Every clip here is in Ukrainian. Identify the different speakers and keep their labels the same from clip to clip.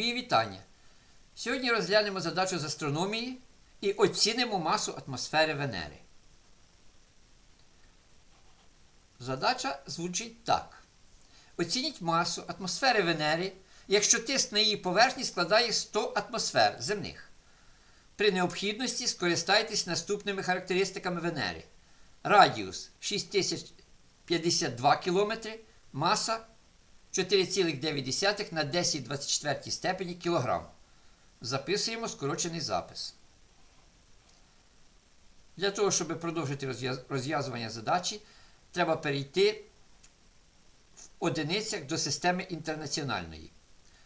Speaker 1: Мої вітання. Сьогодні розглянемо задачу з астрономії і оцінимо масу атмосфери Венери. Задача звучить так. Оцініть масу атмосфери Венери, якщо тиск на її поверхні складає 100 атмосфер земних. При необхідності скористайтесь наступними характеристиками Венери. Радіус 6052 км, маса 4,9 на 10,24 степені кілограм. Записуємо скорочений запис. Для того, щоб продовжити розв'язування задачі, треба перейти в одиницях до системи інтернаціональної.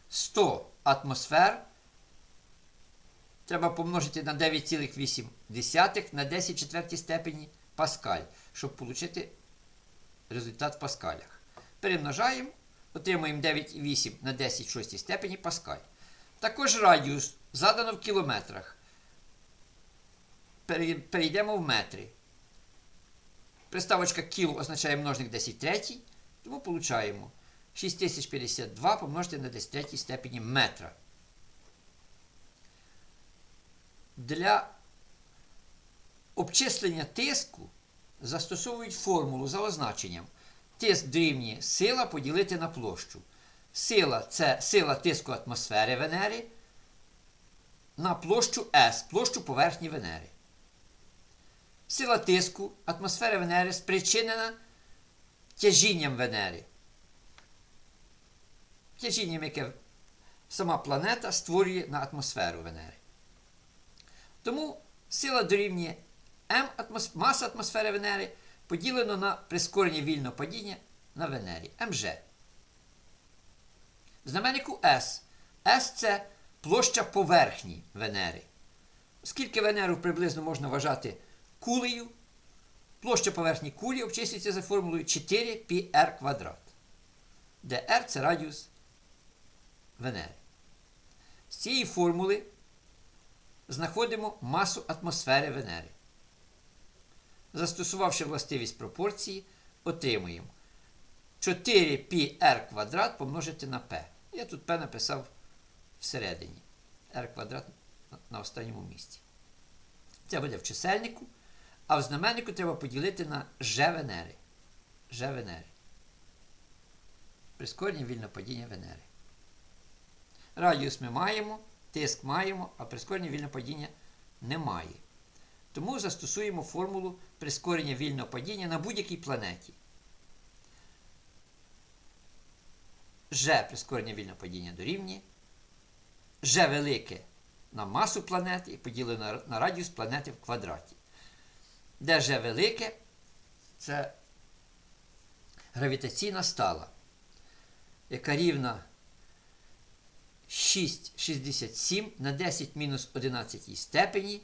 Speaker 1: 100 атмосфер треба помножити на 9,8 на 10 четвертій степені паскаль, щоб отримати результат в паскалях. Перемножаємо, отримуємо 9,8 на 10 шостій степені паскаль. Також радіус задано в кілометрах. Перейдемо в метри. Приставочка кіл означає множник 10 третій, тому получаємо 6052 помножити на 10 третій степені метра. Для обчислення тиску застосовують формулу за означенням. Тиск дорівнює сила поділити на площу. Сила це сила тиску атмосфери Венери на площу S, площу поверхні Венери. Сила тиску атмосфери Венери спричинена тяжінням Венери. Тяжінням, яке сама планета створює на атмосферу Венери. Тому сила дорівнює М атмос... маса атмосфери Венери поділено на прискорення вільного падіння на Венері МЖ. Знаменнику S. S це площа поверхні Венери. Оскільки Венеру приблизно можна вважати кулею, площа поверхні кулі обчислюється за формулою 4πr квадрат, де r це радіус Венери. З цієї формули знаходимо масу атмосфери Венери. Застосувавши властивість пропорції, отримуємо 4πr квадрат помножити на p. Я тут p написав всередині. r квадрат на останньому місці. Це буде в чисельнику, а в знаменнику треба поділити на Ж Венери. Ж Венери. Прискорення падіння Венери. Радіус ми маємо, тиск маємо, а прискорення вільного падіння немає. Тому застосуємо формулу прискорення вільного падіння на будь-якій планеті. Ж прискорення вільного падіння дорівнює. Ж велике на масу планети і поділено на, радіус планети в квадраті. Де Ж велике це гравітаційна стала, яка рівна 6,67 на 10 мінус 11 степені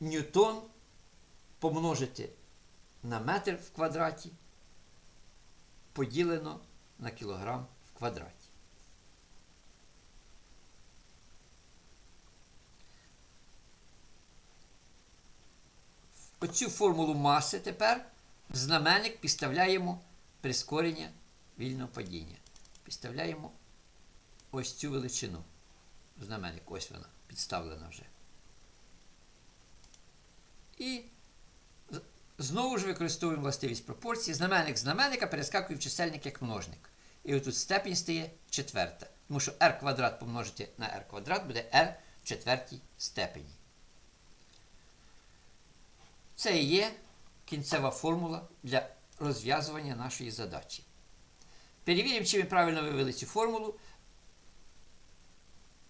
Speaker 1: ньютон помножити на метр в квадраті поділено на кілограм в квадраті. Оцю формулу маси тепер в знаменник підставляємо прискорення вільного падіння. Підставляємо ось цю величину. Знаменник, ось вона підставлена вже. І знову ж використовуємо властивість пропорції. Знаменник знаменника перескакує в чисельник як множник. І отут степінь стає четверта. Тому що r квадрат помножити на r квадрат буде r в четвертій степені. Це і є кінцева формула для розв'язування нашої задачі. Перевіримо, чи ми правильно вивели цю формулу.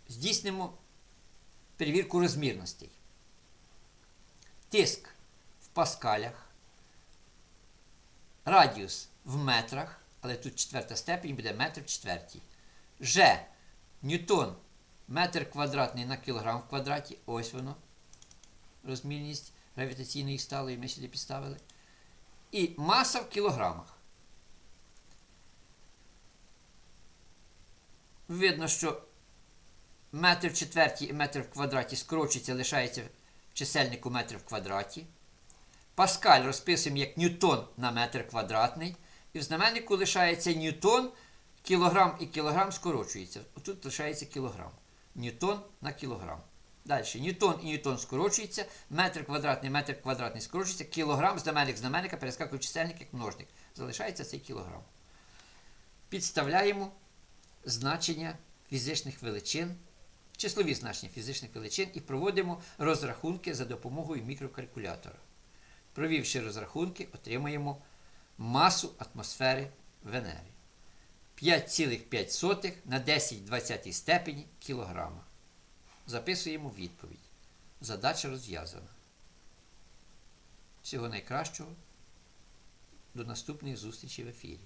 Speaker 1: Здійснимо перевірку розмірностей. Тиск в паскалях, радіус в метрах, але тут четверта степень буде метр в четвертій. Ж ньютон метр квадратний на кілограм в квадраті. Ось воно. Розмірність гравітаційної сталої ми сюди підставили. І маса в кілограмах. Видно, що метр в четвертій і метр в квадраті скорочується, лишається чисельнику метр в квадраті. Паскаль розписуємо як ньютон на метр квадратний. І в знаменнику лишається ньютон Кілограм і кілограм скорочується. Тут лишається кілограм. Ньютон на кілограм. Далі. Ньютон і ньютон скорочується, метр квадратний, метр квадратний скорочується, кілограм, знаменник знаменника, перескакує чисельник як множник. Залишається цей кілограм. Підставляємо значення фізичних величин, числові значення фізичних величин і проводимо розрахунки за допомогою мікрокалькулятора. Провівши розрахунки, отримаємо масу атмосфери Венери. 5,5 на 10 20 степені кілограма. Записуємо відповідь. Задача розв'язана. Всього найкращого. До наступних зустрічей в ефірі.